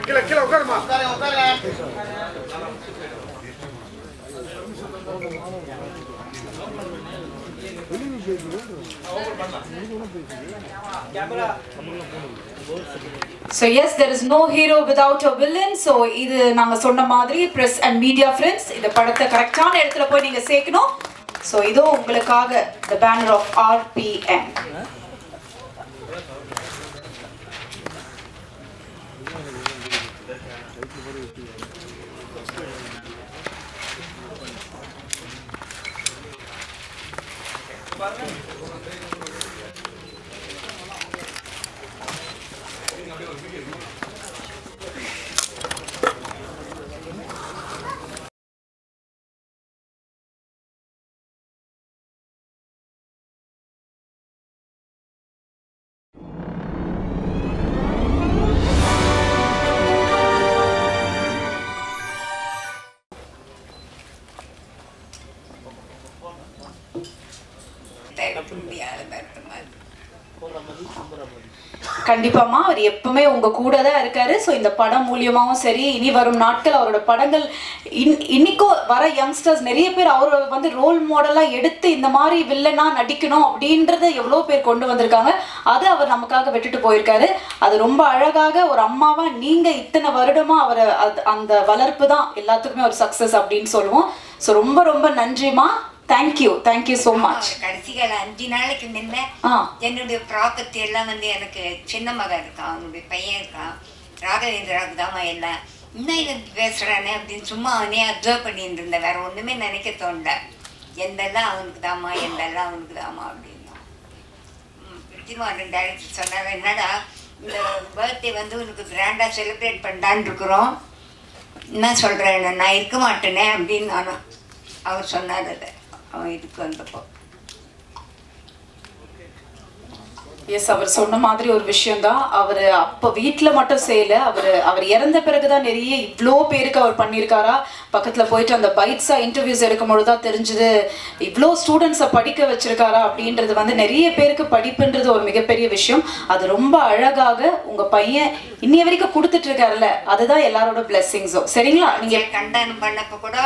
கீழே கீழே உட்காருமா? So as there is no hero without a villain so இது நாங்கள் சொன்ன மாதிரி ப்ரெஸ் அண்ட் மீடியா ஃப்ரெண்ட்ஸ் இந்த படத்தை கரெக்டான இடத்துல போய் நீங்கள் சேர்க்கணும். ஸோ இதோ உங்களுக்காக த பேனர் ஆஃப் ஆர்பிஎம் পারবেন? கண்டிப்பாமா அவர் எப்பவுமே உங்க கூட தான் இருக்காரு. ஸோ இந்த படம் மூலியமாகவும் சரி இனி வரும் நாட்கள் அவரோட படங்கள் இன் இன்னைக்கும் வர யங்ஸ்டர்ஸ் நிறைய பேர் அவரை வந்து ரோல் மாடலாக எடுத்து இந்த மாதிரி வில்லனா நடிக்கணும் அப்படின்றத எவ்வளோ பேர் கொண்டு வந்திருக்காங்க. அது அவர் நமக்காக விட்டுட்டு போயிருக்காரு. அது ரொம்ப அழகாக ஒரு அம்மாவா நீங்க இத்தனை வருடமா அவரை அந்த வளர்ப்பு தான் எல்லாத்துக்குமே ஒரு சக்சஸ் அப்படின்னு சொல்லுவோம். ஸோ ரொம்ப ரொம்ப நன்றிமா தேங்க்யூ தேங்க்யூ ஸோ மச் கடைசி கால அஞ்சு நாளைக்கு முன்ன என்னுடைய ப்ராப்பர்ட்டி எல்லாம் வந்து எனக்கு சின்ன மகன் இருக்கான் அவனுடைய பையன் இருக்கான். ராகவேந்திராவுக்கு தான் எல்லாம் இன்னும் இவன் பேசுறானே அப்படின்னு சும்மா அவனே அப்சர்வ் பண்ணிட்டு இருந்தேன். வேற ஒண்ணுமே நினைக்க தோணல. எந்தெல்லாம் அவனுக்கு தாமா எந்தெல்லாம் அவனுக்கு தாமா அப்படின்னா. பிரித்திமாறன் டைரக்டர் சொன்னாங்க என்னடா இந்த பர்த்டே வந்து உனக்கு கிராண்டாக செலிப்ரேட் பண்ணலான்னு இருக்கிறோம். என்ன சொல்கிறேன் நான் இருக்க மாட்டேனே அப்படின்னு நானும் அவர் சொன்னார் அதை. அவன் இதுக்கு வந்தப்போ. எஸ் அவர் சொன்ன மாதிரி ஒரு விஷயம்தான். அவர் அப்போ வீட்டில் மட்டும் செய்யல. அவர் அவர் இறந்த பிறகுதான் நிறைய இவ்வளோ பேருக்கு அவர் பண்ணியிருக்காரா? பக்கத்தில் போயிட்டு அந்த பைட்ஸா இன்டர்வியூஸ் எடுக்கும் பொழுது தான் தெரிஞ்சுது இவ்வளோ ஸ்டூடெண்ட்ஸை படிக்க வச்சிருக்காரா அப்படின்றது வந்து நிறைய பேருக்கு படிப்புன்றது ஒரு மிகப்பெரிய விஷயம். அது ரொம்ப அழகாக உங்கள் பையன் இன்னைய வரைக்கும் கொடுத்துட்டு இருக்காருல்ல. அதுதான் எல்லாரோட பிளெஸ்ஸிங்ஸும் சரிங்களா? நீங்கள் கண்டனம் பண்ணப்போ கூட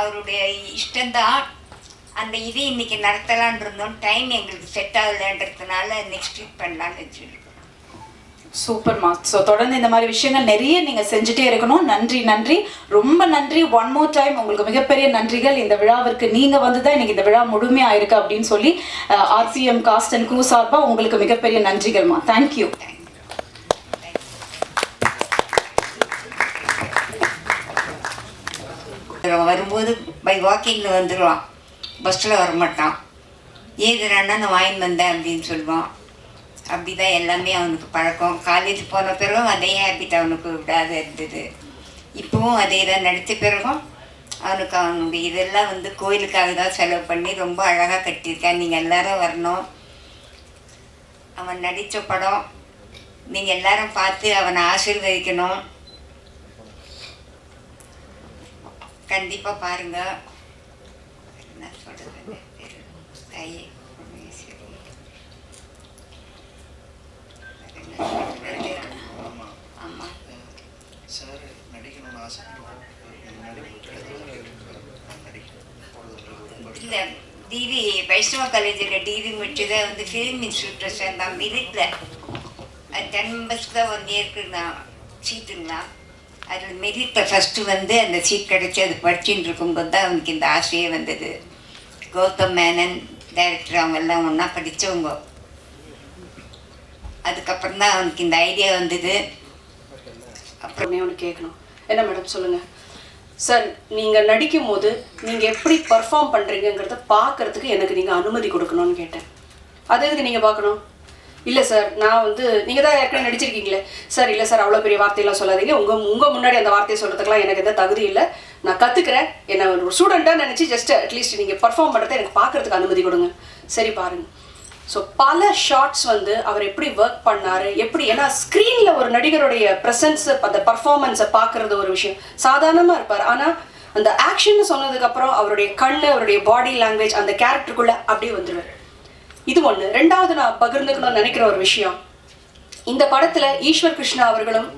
அவருடைய இஷ்டம்தான். அந்த இது இன்னைக்கு நடத்தலான் இருந்தோம். டைம் எங்களுக்கு செட் ஆகலைன்றதுனால நெக்ஸ்ட் வீக் பண்ணலான்னு வச்சுருக்கோம் சூப்பர்மா ஸோ தொடர்ந்து இந்த மாதிரி விஷயங்கள் நிறைய நீங்க செஞ்சுட்டே இருக்கணும். நன்றி நன்றி. ரொம்ப நன்றி. ஒன் மோர் டைம் உங்களுக்கு மிகப்பெரிய நன்றிகள். இந்த விழாவிற்கு நீங்க வந்து தான் இந்த விழா முழுமையா இருக்கு அப்படின்னு சொல்லி ஆர்சிஎம் காஸ்ட் அண்ட் க்ரூ சார்பா உங்களுக்கு மிகப்பெரிய நன்றிகள்மா தேங்க்யூ வரும்போது பை வாக்கிங்கில் வந்துடுவான் பஸ்ஸில் வரமாட்டான். ஏதுறான்னா நான் வாங்கி வந்தேன் அப்படின்னு சொல்லுவான். அப்படி தான் எல்லாமே அவனுக்கு பழக்கம். காலேஜ் போன பிறகும் அதே ஹேபிட் அவனுக்கு விடாத இருந்தது. இப்போவும் அதே தான் நடித்த பிறகும் அவனுக்கு அவனுடைய இதெல்லாம் வந்து கோயிலுக்காக தான் செலவு பண்ணி ரொம்ப அழகாக கட்டியிருக்கான். நீங்கள் எல்லாரும் வரணும். அவன் நடித்த படம் நீங்கள் எல்லாரும் பார்த்து அவனை ஆசீர்வதிக்கணும். கண்டிப்பாக பாருங்கள் என்ன சொல்றது தாயே சார் நடிக்கணும்னு டிவி வைஷ்ணவ காலேஜில் டிவி முடிச்சதை வந்து ஃபிலிம் இன்ஸ்டியூட்டில் சேர்ந்தான் மெரிட்டில் அது டென் மெம்பர்ஸ்க்கு தான் ஒன் இயர்க்கு நான் சீட்டுங்களா அதில் மெரிட்டில் ஃபஸ்ட்டு வந்து அந்த சீட் கிடச்சி அது படிச்சுட்டு இருக்கும்போது தான் அவனுக்கு இந்த ஆசையே வந்தது. கௌதம் மேனன் டைரக்டர் அவங்க எல்லாம் ஒன்றா படித்தவங்க அதுக்கப்புறம் தான் அவனுக்கு இந்த ஐடியா வந்தது. அப்புறமே ஒன்று கேட்கணும் என்ன மேடம் சொல்லுங்கள் சார் நீங்கள் நடிக்கும் போது நீங்கள் எப்படி பர்ஃபார்ம் பண்ணுறீங்கிறத பார்க்கறதுக்கு எனக்கு நீங்கள் அனுமதி கொடுக்கணும்னு கேட்டேன். அது எதுக்கு நீங்கள் பார்க்கணும்? இல்லை சார் நான் வந்து நீங்கள் தான் ஏற்கனவே நடிச்சிருக்கீங்களே. சார் இல்லை சார் அவ்வளோ பெரிய வார்த்தையெல்லாம் சொல்லாதீங்க. உங்கள் உங்கள் முன்னாடி அந்த வார்த்தையை சொல்கிறதுக்கெல்லாம் எனக்கு எந்த தகுதி இல்லை. நான் கற்றுக்கிறேன் என்ன ஒரு ஸ்டூடெண்ட்டாக நினச்சி ஜஸ்ட் அட்லீஸ்ட் நீங்கள் பர்ஃபார்ம் பண்ணுறதை எனக்கு பார்க்கறதுக்கு அனுமதி கொடுங்க. சரி பாருங்க. ஸோ பல ஷார்ட்ஸ் வந்து அவர் எப்படி ஒர்க் பண்ணார் எப்படி ஏன்னா ஸ்க்ரீனில் ஒரு நடிகருடைய ப்ரெசன்ஸ் அந்த பர்ஃபார்மன்ஸை பார்க்கறது ஒரு விஷயம். சாதாரணமாக இருப்பார். ஆனால் அந்த ஆக்ஷன் சொன்னதுக்கப்புறம் அவருடைய கண் அவருடைய பாடி லாங்குவேஜ் அந்த கேரக்டருக்குள்ளே அப்படியே வந்துடுவார் இது ஒன்று ரெண்டாவது நான் பகிர்ந்துக்கணும்னு நினைக்கிற ஒரு விஷயம். இந்த படத்தில் ஈஸ்வர் கிருஷ்ணா அவர்களும்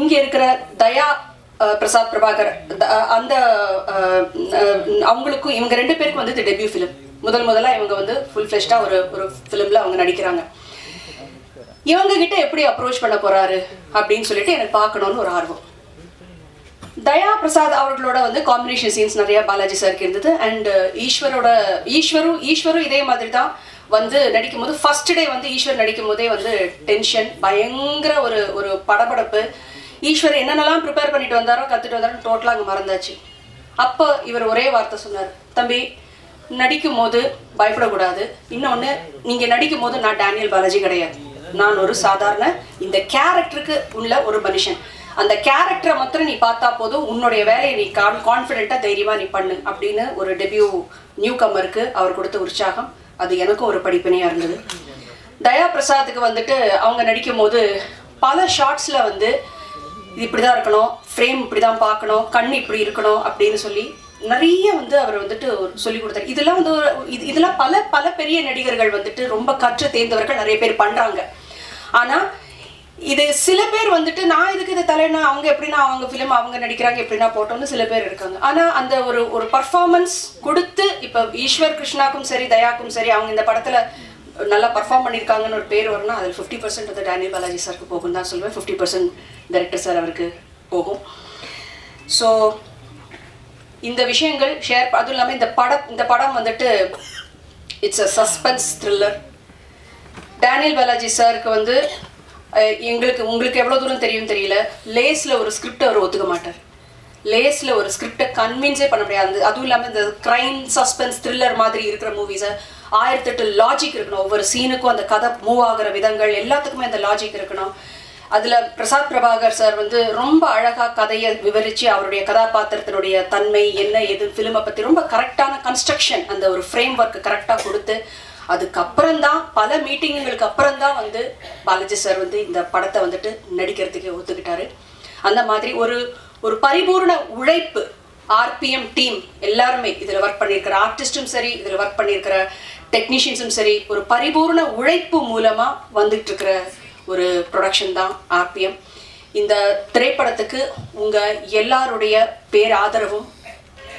இங்கே இருக்கிற தயா பிரசாத் பிரபாகர் அந்த அவங்களுக்கும் இவங்க ரெண்டு பேருக்கும் வந்து இது டெபியூ ஃபிலிம் முதல் முதலாக இவங்க வந்து ஃபுல் ஃப்ளெஷ்டா ஒரு ஒரு ஃபிலிமில் அவங்க நடிக்கிறாங்க. இவங்க கிட்ட எப்படி அப்ரோச் பண்ண போறாரு அப்படின்னு சொல்லிட்டு எனக்கு பார்க்கணும்னு ஒரு ஆர்வம். தயா பிரசாத் அவர்களோட வந்து காம்பினேஷன் சீன்ஸ் நிறைய பாலாஜி சாருக்கு இருந்தது. அண்ட் uh, ஈஸ்வரோட ஈஸ்வரும் ஈஸ்வரும் இதே மாதிரி தான் வந்து நடிக்கும் போது ஃபர்ஸ்ட் டே வந்து ஈஸ்வர் நடிக்கும் போதே வந்து டென்ஷன் பயங்கர ஒரு ஒரு படபடப்பு. ஈஸ்வர் என்னென்னலாம் ப்ரிப்பேர் பண்ணிட்டு வந்தாரோ கற்றுட்டு வந்தாரோ டோட்டலாக அங்கே மறந்தாச்சு. அப்போ இவர் ஒரே வார்த்தை சொன்னார். தம்பி நடிக்கும் போது பயப்படக்கூடாது. இன்னொன்று நீங்கள் நடிக்கும் போது நான் டேனியல் பாலாஜி கிடையாது. நான் ஒரு சாதாரண இந்த கேரக்டருக்கு உள்ள ஒரு மனுஷன். அந்த கேரக்டரை மாத்திரம் நீ பார்த்தா போதும். உன்னுடைய வேலையை நீ கான் கான்ஃபிடென்ட்டாக தைரியமாக நீ பண்ணு அப்படின்னு ஒரு டெபியூ நியூ கம்மருக்கு அவர் கொடுத்த உற்சாகம். அது எனக்கும் ஒரு படிப்பினையாக இருந்தது. தயா பிரசாத்துக்கு வந்துட்டு அவங்க நடிக்கும் போது பல ஷார்ட்ஸில் வந்து இது இப்படி தான் இருக்கணும் ஃப்ரேம் இப்படி தான் பார்க்கணும் கண் இப்படி இருக்கணும் அப்படின்னு சொல்லி நிறைய வந்து அவர் வந்துட்டு சொல்லி கொடுத்தாரு. இதெல்லாம் வந்து ஒரு- இது இதெல்லாம் பல பல பெரிய நடிகர்கள் வந்துட்டு ரொம்ப கற்று தேர்ந்தவர்கள் நிறைய பேர் பண்ணுறாங்க ஆனால் இது சில பேர் வந்துட்டு நான் இதுக்கு இது தலைனா அவங்க எப்படின்னா அவங்க ஃபிலிம் அவங்க நடிக்கிறாங்க எப்படின்னா போட்டோம்னு சில பேர் இருக்காங்க. ஆனால் அந்த ஒரு ஒரு பர்ஃபார்மன்ஸ் கொடுத்து இப்போ ஈஸ்வர் கிருஷ்ணாக்கும் சரி தயாக்கும் சரி அவங்க இந்த படத்தில் நல்லா பர்ஃபார்ம் பண்ணியிருக்காங்கன்னு ஒரு பேர் வரும்னா அதில் ஃபிஃப்டி பர்சன்ட் வந்து டேனியல் பாலாஜி சாருக்கு போகும் தான் சொல்லுவேன் ஃபிஃப்டி பர்சன்ட் டைரக்டர் சார் அவருக்கு போகும். ஸோ இந்த விஷயங்கள் ஷேர் அதுவும் இல்லாமல் இந்த படம் இந்த படம் வந்துட்டு it's a suspense thriller Daniel Balaji சாருக்கு வந்து எங்களுக்கு உங்களுக்கு எவ்வளோ தூரம் தெரியும் தெரியல. லேஸில் ஒரு ஸ்கிரிப்ட் அவர் ஒத்துக்க மாட்டார். லேஸில் ஒரு ஸ்கிரிப்டை கன்வின்ஸே பண்ண முடியாது. அதுவும் இல்லாமல் இந்த க்ரைம் சஸ்பென்ஸ் த்ரில்லர் மாதிரி இருக்கிற மூவிஸை ஆயிரத்தெட்டு லாஜிக் இருக்கணும். ஒவ்வொரு சீனுக்கும் அந்த கதை மூவ் ஆகிற விதங்கள் எல்லாத்துக்குமே அந்த லாஜிக் இருக்கணும். அதில் பிரசாத் பிரபாகர் சார் வந்து ரொம்ப அழகாக கதையை விவரித்து அவருடைய கதாபாத்திரத்தினுடைய தன்மை என்ன எது ஃபிலிமை பற்றி ரொம்ப கரெக்டான கன்ஸ்ட்ரக்ஷன் அந்த ஒரு ஃப்ரேம் ஒர்க்கு கரெக்டாக கொடுத்து அதுக்கப்புறம் தான் பல மீட்டிங்குகளுக்கு அப்புறம் தான் வந்து பாலாஜி சார் வந்து இந்த படத்தை வந்துட்டு நடிக்கிறதுக்கு ஒத்துக்கிட்டாரு. அந்த மாதிரி ஒரு ஒரு பரிபூர்ண உழைப்பு ஆர்பிஎம் டீம் எல்லாருமே இதில் ஒர்க் பண்ணியிருக்கிற ஆர்டிஸ்ட்டும் சரி இதில் ஒர்க் பண்ணியிருக்கிற டெக்னீஷியன்ஸும் சரி ஒரு பரிபூர்ண உழைப்பு மூலமாக வந்துட்டு இருக்கிற ஒரு ப்ரொடக்ஷன் தான் ஆர்பிஎம். இந்த திரைப்படத்துக்கு உங்கள் எல்லாருடைய பேர் ஆதரவும்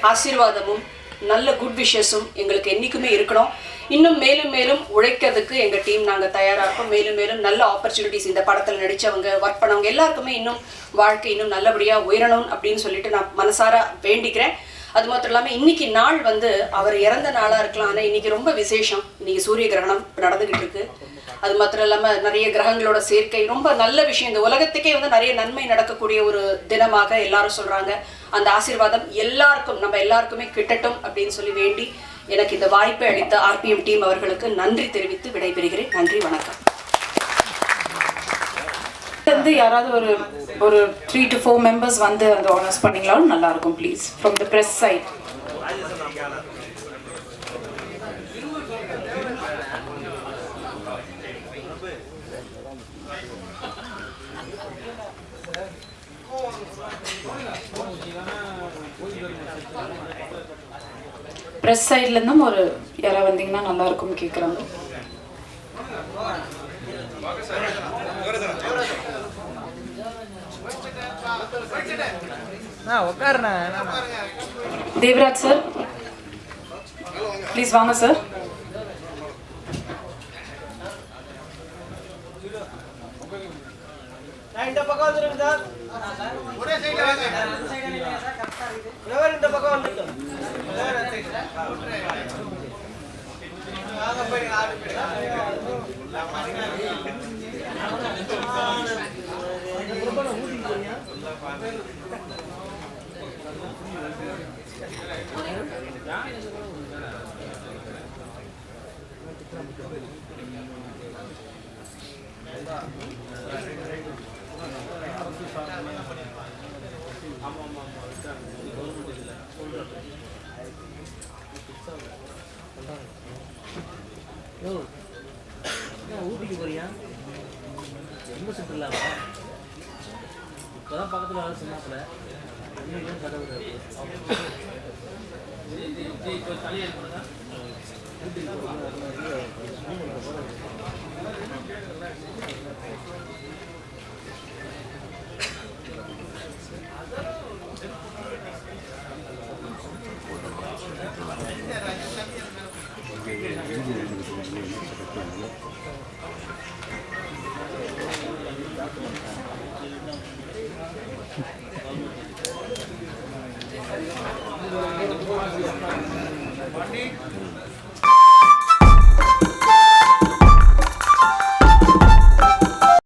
ஆசீர்வாதமும் நல்ல குட் விஷஸும் எங்களுக்கு என்றைக்குமே இருக்கணும். இன்னும் மேலும் மேலும் உழைக்கிறதுக்கு எங்கள் டீம் நாங்கள் தயாராக இருக்கோம். மேலும் மேலும் நல்ல ஆப்பர்ச்சுனிட்டிஸ் இந்த படத்தில் நடித்தவங்க ஒர்க் பண்ணவங்க எல்லாருக்குமே இன்னும் வாழ்க்கை இன்னும் நல்லபடியாக உயரணும் அப்படின்னு சொல்லிட்டு நான் மனசார வேண்டிக்கிறேன். அது மாத்திரம் இல்லாமல் இன்னைக்கு நாள் வந்து அவர் இறந்த நாளாக இருக்கலாம். ஆனால் இன்னைக்கு ரொம்ப விசேஷம். இன்னைக்கு சூரிய கிரகணம் நடந்துகிட்டு இருக்கு. அது மாத்திரம் இல்லாமல் நிறைய கிரகங்களோட சேர்க்கை ரொம்ப நல்ல விஷயம். இந்த உலகத்துக்கே வந்து நிறைய நன்மை நடக்கக்கூடிய ஒரு தினமாக எல்லாரும் சொல்கிறாங்க அந்த ஆசீர்வாதம் எல்லாருக்கும் நம்ம எல்லாருக்குமே கிட்டட்டும் அப்படின்னு சொல்லி வேண்டி எனக்கு இந்த வாய்ப்பை அளித்த ஆர்பிஎம் டீம் அவர்களுக்கு நன்றி தெரிவித்து விடைபெறுகிறேன். நன்றி வணக்கம். வந்து யாராவது ஒரு ஒரு த்ரீ டு ஃபோர் மெம்பர்ஸ் வந்து அந்த ஆனர்ஸ் பண்ணீங்களாலும் நல்லாயிருக்கும் please from the press side press சைட்லேருந்தும் ஒரு யாராவது வந்தீங்கன்னா நல்லா இருக்கும்னு கேட்குறாங்க நான் உட்காருண்ணா தேவராஜ் சார். ப்ளீஸ் வாங்க சார் நான் இந்த பக்கம் வந்துருங்க சார். இந்த பக்கம் வந்துட்டோம் ஊட்டிக்கு பக்கத்துல